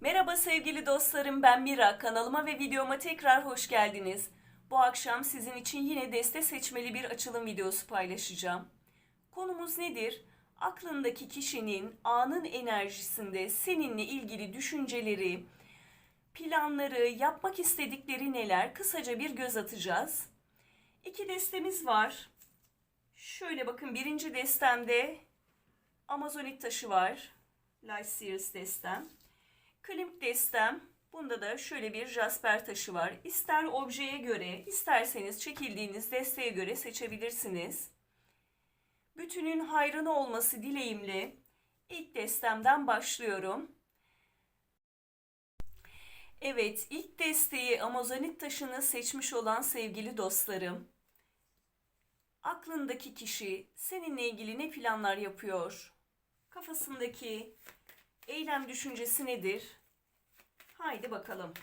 Merhaba sevgili dostlarım ben Mira. Kanalıma ve videoma tekrar hoş geldiniz. Bu akşam sizin için yine deste seçmeli bir açılım videosu paylaşacağım. Konumuz nedir? Aklındaki kişinin anın enerjisinde seninle ilgili düşünceleri, planları, yapmak istedikleri neler kısaca bir göz atacağız. İki destemiz var. Şöyle bakın birinci destemde Amazonit taşı var. Light Series destem. Klimp destem. Bunda da şöyle bir jasper taşı var. İster objeye göre, isterseniz çekildiğiniz desteğe göre seçebilirsiniz. Bütünün hayrına olması dileğimle ilk destemden başlıyorum. Evet, ilk desteği Amazonit taşını seçmiş olan sevgili dostlarım. Aklındaki kişi seninle ilgili ne planlar yapıyor? Kafasındaki eylem düşüncesi nedir? Haydi bakalım.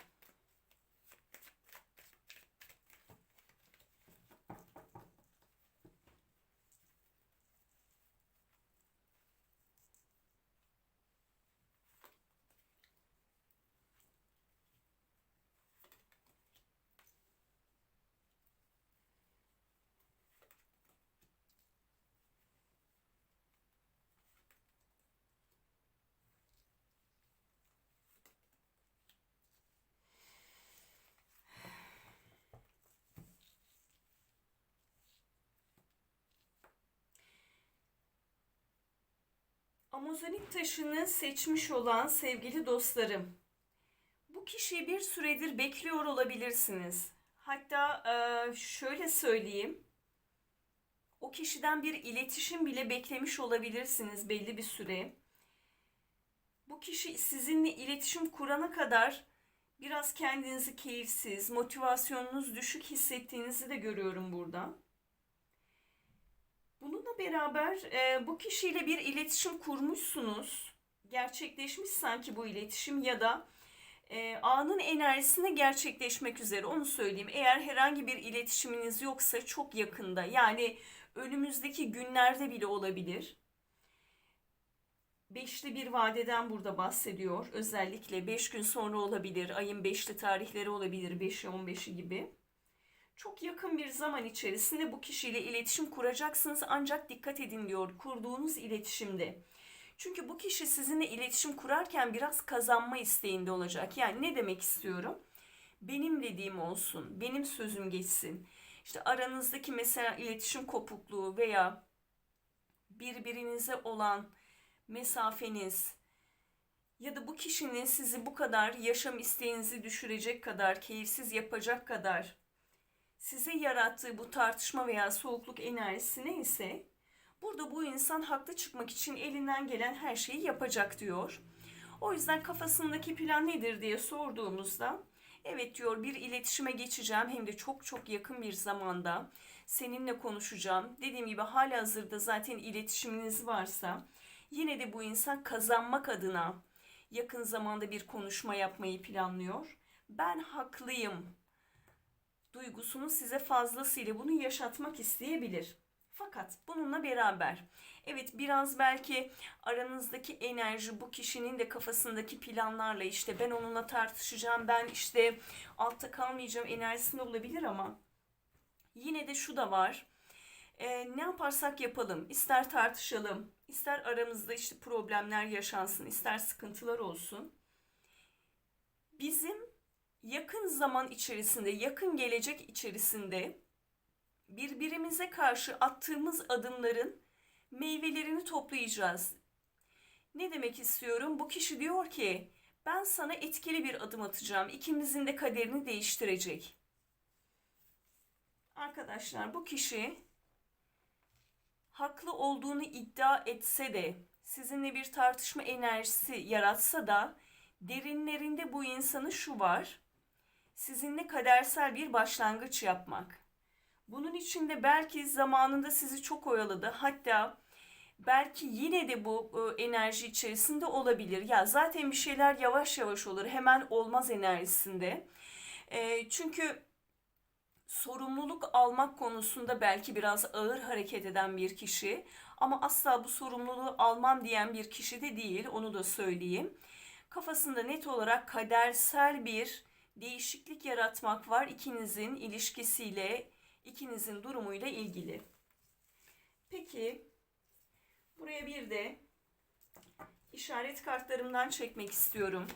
Amazonit taşını seçmiş olan sevgili dostlarım. Bu kişiyi bir süredir bekliyor olabilirsiniz. Hatta eee, şöyle söyleyeyim. O kişiden bir iletişim bile beklemiş olabilirsiniz belli bir süre. Bu kişi sizinle iletişim kurana kadar biraz kendinizi keyifsiz, motivasyonunuz düşük hissettiğinizi de görüyorum burada. Beraber e, bu kişiyle bir iletişim kurmuşsunuz. Gerçekleşmiş sanki bu iletişim ya da e, anın enerjisinde gerçekleşmek üzere onu söyleyeyim. Eğer herhangi bir iletişiminiz yoksa çok yakında yani önümüzdeki günlerde bile olabilir. Beşli bir vadeden burada bahsediyor. Özellikle 5 gün sonra olabilir. Ayın beşli tarihleri olabilir. 5'i 15'i gibi. Çok yakın bir zaman içerisinde bu kişiyle iletişim kuracaksınız ancak dikkat edin diyor kurduğunuz iletişimde. Çünkü bu kişi sizinle iletişim kurarken biraz kazanma isteğinde olacak. Yani ne demek istiyorum? Benim dediğim olsun, benim sözüm geçsin. İşte aranızdaki mesela iletişim kopukluğu veya birbirinize olan mesafeniz ya da bu kişinin sizi bu kadar yaşam isteğinizi düşürecek kadar, keyifsiz yapacak kadar size yarattığı bu tartışma veya soğukluk enerjisi neyse burada bu insan haklı çıkmak için elinden gelen her şeyi yapacak diyor. O yüzden kafasındaki plan nedir diye sorduğumuzda evet diyor bir iletişime geçeceğim hem de çok çok yakın bir zamanda seninle konuşacağım. Dediğim gibi hala hazırda zaten iletişiminiz varsa yine de bu insan kazanmak adına yakın zamanda bir konuşma yapmayı planlıyor. Ben haklıyım duygusunu size fazlasıyla bunu yaşatmak isteyebilir. Fakat bununla beraber evet biraz belki aranızdaki enerji bu kişinin de kafasındaki planlarla işte ben onunla tartışacağım ben işte altta kalmayacağım enerjisinde olabilir ama yine de şu da var. Ee, ne yaparsak yapalım ister tartışalım ister aramızda işte problemler yaşansın ister sıkıntılar olsun. Bizim yakın zaman içerisinde, yakın gelecek içerisinde birbirimize karşı attığımız adımların meyvelerini toplayacağız. Ne demek istiyorum? Bu kişi diyor ki ben sana etkili bir adım atacağım. İkimizin de kaderini değiştirecek. Arkadaşlar bu kişi haklı olduğunu iddia etse de sizinle bir tartışma enerjisi yaratsa da derinlerinde bu insanı şu var sizinle kadersel bir başlangıç yapmak. Bunun için de belki zamanında sizi çok oyaladı. Hatta belki yine de bu e, enerji içerisinde olabilir. Ya zaten bir şeyler yavaş yavaş olur. Hemen olmaz enerjisinde. E, çünkü sorumluluk almak konusunda belki biraz ağır hareket eden bir kişi ama asla bu sorumluluğu almam diyen bir kişi de değil onu da söyleyeyim Kafasında net olarak kadersel bir değişiklik yaratmak var ikinizin ilişkisiyle, ikinizin durumuyla ilgili. Peki buraya bir de işaret kartlarımdan çekmek istiyorum.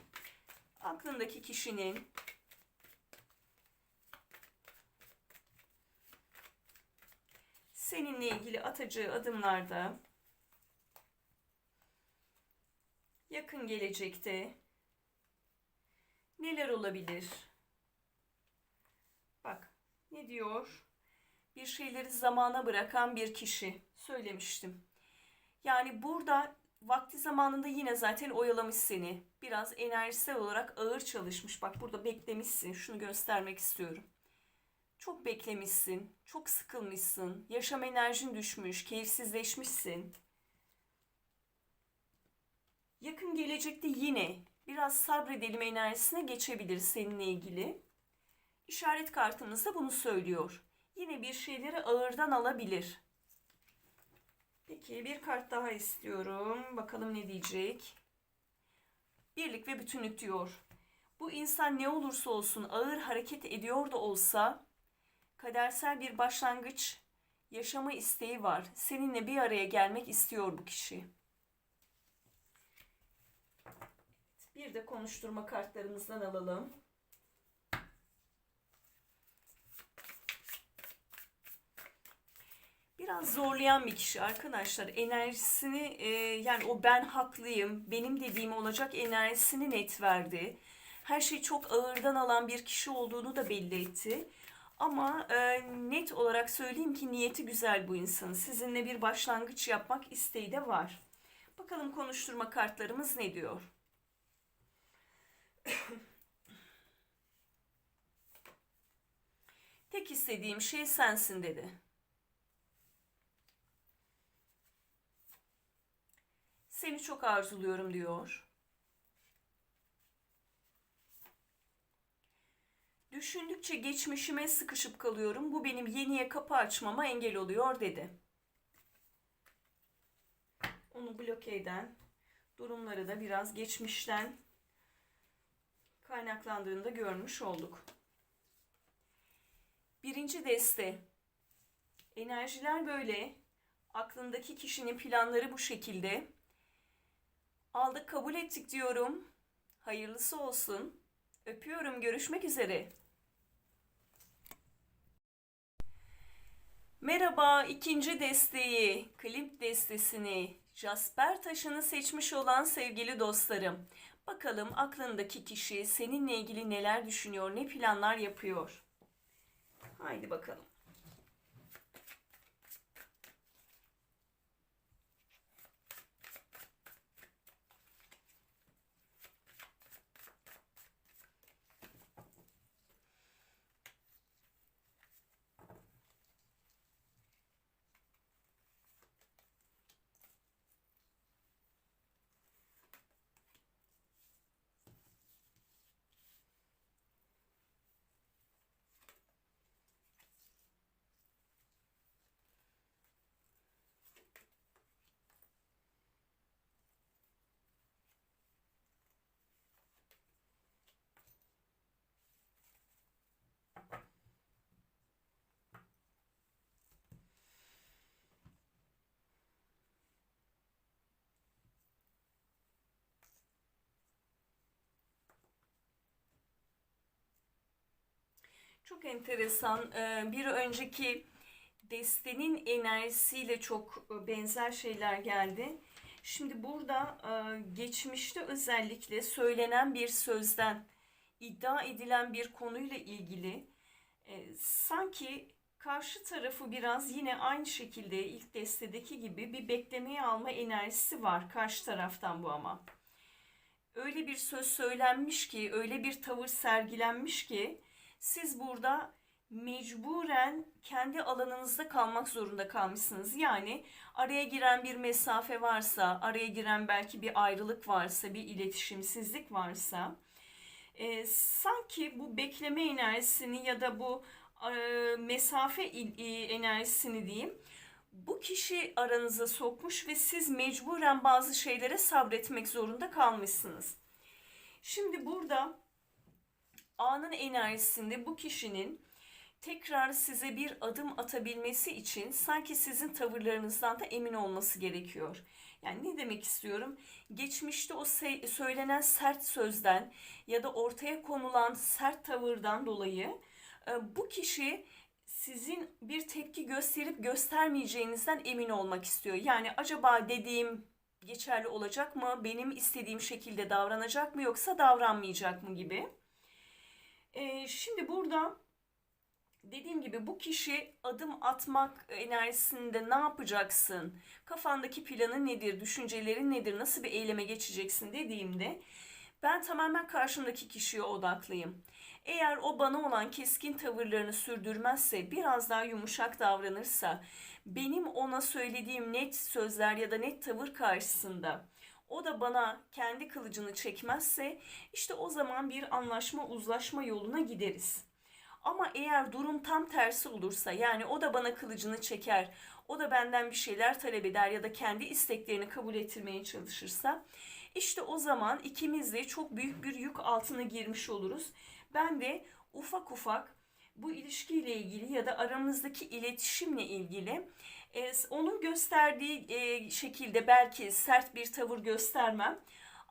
Aklındaki kişinin seninle ilgili atacağı adımlarda yakın gelecekte neler olabilir? Bak ne diyor? Bir şeyleri zamana bırakan bir kişi söylemiştim. Yani burada vakti zamanında yine zaten oyalamış seni. Biraz enerjisel olarak ağır çalışmış. Bak burada beklemişsin. Şunu göstermek istiyorum. Çok beklemişsin, çok sıkılmışsın, yaşam enerjin düşmüş, keyifsizleşmişsin. Yakın gelecekte yine biraz sabredelim enerjisine geçebilir seninle ilgili. İşaret kartımız da bunu söylüyor. Yine bir şeyleri ağırdan alabilir. Peki bir kart daha istiyorum. Bakalım ne diyecek. Birlik ve bütünlük diyor. Bu insan ne olursa olsun ağır hareket ediyor da olsa kadersel bir başlangıç yaşama isteği var. Seninle bir araya gelmek istiyor bu kişi. Bir de konuşturma kartlarımızdan alalım. Biraz zorlayan bir kişi arkadaşlar. Enerjisini e, yani o ben haklıyım, benim dediğim olacak enerjisini net verdi. Her şeyi çok ağırdan alan bir kişi olduğunu da belli etti. Ama e, net olarak söyleyeyim ki niyeti güzel bu insanın. Sizinle bir başlangıç yapmak isteği de var. Bakalım konuşturma kartlarımız ne diyor? Tek istediğim şey sensin dedi. Seni çok arzuluyorum diyor. Düşündükçe geçmişime sıkışıp kalıyorum. Bu benim yeniye kapı açmama engel oluyor dedi. Onu bloke eden durumları da biraz geçmişten kaynaklandığını da görmüş olduk. Birinci deste. Enerjiler böyle. Aklındaki kişinin planları bu şekilde. Aldık kabul ettik diyorum. Hayırlısı olsun. Öpüyorum. Görüşmek üzere. Merhaba, ikinci desteği, klip destesini, Jasper taşını seçmiş olan sevgili dostlarım. Bakalım aklındaki kişi seninle ilgili neler düşünüyor, ne planlar yapıyor. Haydi bakalım. Çok enteresan. Ee, Bir önceki destenin enerjisiyle çok e, benzer şeyler geldi. Şimdi burada e, geçmişte özellikle söylenen bir sözden iddia edilen bir konuyla ilgili e, sanki karşı tarafı biraz yine aynı şekilde ilk destedeki gibi bir beklemeye alma enerjisi var karşı taraftan bu ama. Öyle bir söz söylenmiş ki, öyle bir tavır sergilenmiş ki siz burada mecburen kendi alanınızda kalmak zorunda kalmışsınız. Yani araya giren bir mesafe varsa, araya giren belki bir ayrılık varsa, bir iletişimsizlik varsa e, sanki bu bekleme enerjisini ya da bu e, mesafe e, enerjisini diyeyim bu kişi aranıza sokmuş ve siz mecburen bazı şeylere sabretmek zorunda kalmışsınız. Şimdi burada anın enerjisinde bu kişinin tekrar size bir adım atabilmesi için sanki sizin tavırlarınızdan da emin olması gerekiyor. Yani ne demek istiyorum? Geçmişte o se- söylenen sert sözden ya da ortaya konulan sert tavırdan dolayı e, bu kişi sizin bir tepki gösterip göstermeyeceğinizden emin olmak istiyor. Yani acaba dediğim geçerli olacak mı? Benim istediğim şekilde davranacak mı yoksa davranmayacak mı gibi. E, şimdi burada dediğim gibi bu kişi adım atmak enerjisinde ne yapacaksın? Kafandaki planı nedir? Düşüncelerin nedir? Nasıl bir eyleme geçeceksin dediğimde ben tamamen karşımdaki kişiye odaklıyım. Eğer o bana olan keskin tavırlarını sürdürmezse, biraz daha yumuşak davranırsa, benim ona söylediğim net sözler ya da net tavır karşısında o da bana kendi kılıcını çekmezse işte o zaman bir anlaşma uzlaşma yoluna gideriz. Ama eğer durum tam tersi olursa yani o da bana kılıcını çeker, o da benden bir şeyler talep eder ya da kendi isteklerini kabul ettirmeye çalışırsa işte o zaman ikimiz de çok büyük bir yük altına girmiş oluruz. Ben de ufak ufak bu ilişkiyle ilgili ya da aramızdaki iletişimle ilgili e, onun gösterdiği e, şekilde belki sert bir tavır göstermem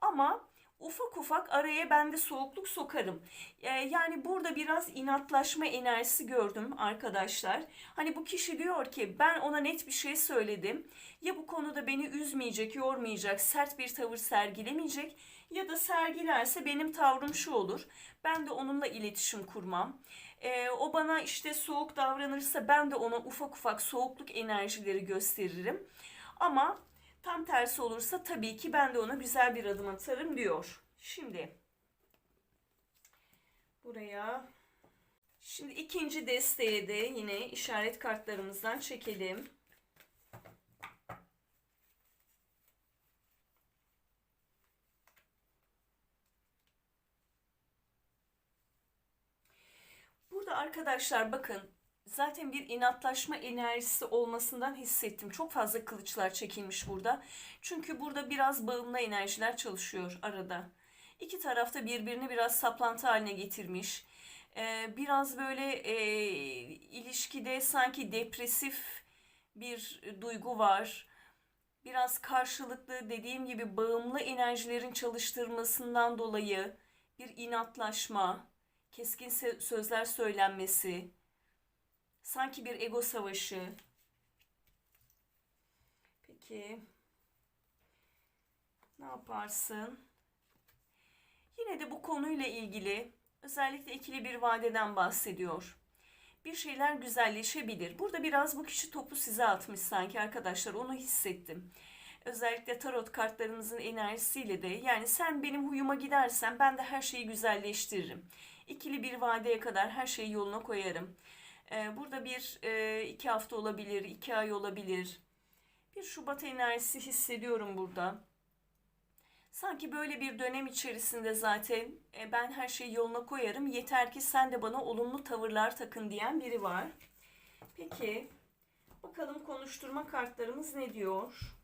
ama ufak ufak araya ben de soğukluk sokarım. E, yani burada biraz inatlaşma enerjisi gördüm arkadaşlar. Hani bu kişi diyor ki ben ona net bir şey söyledim. Ya bu konuda beni üzmeyecek, yormayacak, sert bir tavır sergilemeyecek ya da sergilerse benim tavrım şu olur. Ben de onunla iletişim kurmam. Ee, o bana işte soğuk davranırsa ben de ona ufak ufak soğukluk enerjileri gösteririm. Ama tam tersi olursa tabii ki ben de ona güzel bir adım atarım diyor. Şimdi buraya şimdi ikinci desteğe de yine işaret kartlarımızdan çekelim. Burada arkadaşlar bakın zaten bir inatlaşma enerjisi olmasından hissettim. Çok fazla kılıçlar çekilmiş burada. Çünkü burada biraz bağımlı enerjiler çalışıyor arada. İki tarafta birbirini biraz saplantı haline getirmiş. Ee, biraz böyle e, ilişkide sanki depresif bir duygu var. Biraz karşılıklı dediğim gibi bağımlı enerjilerin çalıştırmasından dolayı bir inatlaşma, keskin sözler söylenmesi, sanki bir ego savaşı. Peki ne yaparsın? Yine de bu konuyla ilgili özellikle ikili bir vadeden bahsediyor. Bir şeyler güzelleşebilir. Burada biraz bu kişi topu size atmış sanki arkadaşlar onu hissettim. Özellikle tarot kartlarımızın enerjisiyle de yani sen benim huyuma gidersen ben de her şeyi güzelleştiririm. İkili bir vadeye kadar her şeyi yoluna koyarım. Ee, burada bir e, iki hafta olabilir, iki ay olabilir. Bir Şubat enerjisi hissediyorum burada. Sanki böyle bir dönem içerisinde zaten e, ben her şeyi yoluna koyarım. Yeter ki sen de bana olumlu tavırlar takın diyen biri var. Peki bakalım konuşturma kartlarımız ne diyor?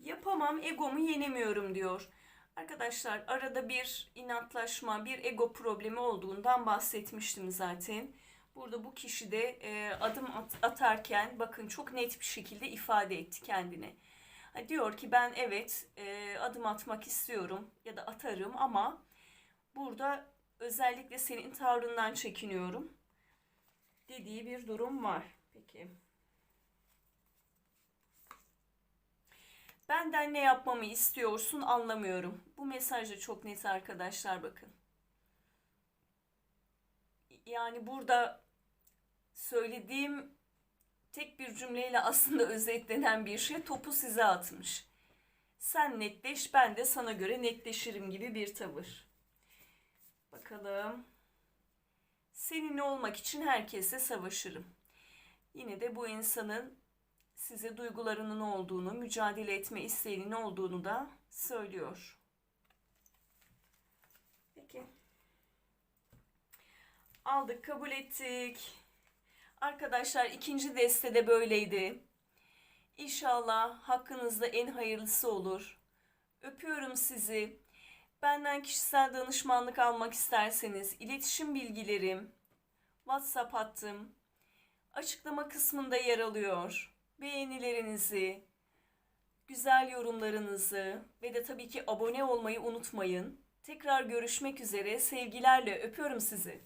Yapamam, egomu yenemiyorum diyor. Arkadaşlar arada bir inatlaşma, bir ego problemi olduğundan bahsetmiştim zaten. Burada bu kişi de e, adım at, atarken bakın çok net bir şekilde ifade etti kendini. Diyor ki ben evet e, adım atmak istiyorum ya da atarım ama burada özellikle senin tavrından çekiniyorum dediği bir durum var. Peki. Benden ne yapmamı istiyorsun anlamıyorum. Bu mesaj da çok net arkadaşlar bakın. Yani burada söylediğim tek bir cümleyle aslında özetlenen bir şey topu size atmış. Sen netleş ben de sana göre netleşirim gibi bir tavır. Bakalım. Seninle olmak için herkese savaşırım. yine de bu insanın size duygularının olduğunu, mücadele etme isteğinin olduğunu da söylüyor. Peki. Aldık, kabul ettik. Arkadaşlar ikinci deste de böyleydi. İnşallah hakkınızda en hayırlısı olur. Öpüyorum sizi. Benden kişisel danışmanlık almak isterseniz iletişim bilgilerim, WhatsApp hattım açıklama kısmında yer alıyor. Beğenilerinizi, güzel yorumlarınızı ve de tabii ki abone olmayı unutmayın. Tekrar görüşmek üzere. Sevgilerle öpüyorum sizi.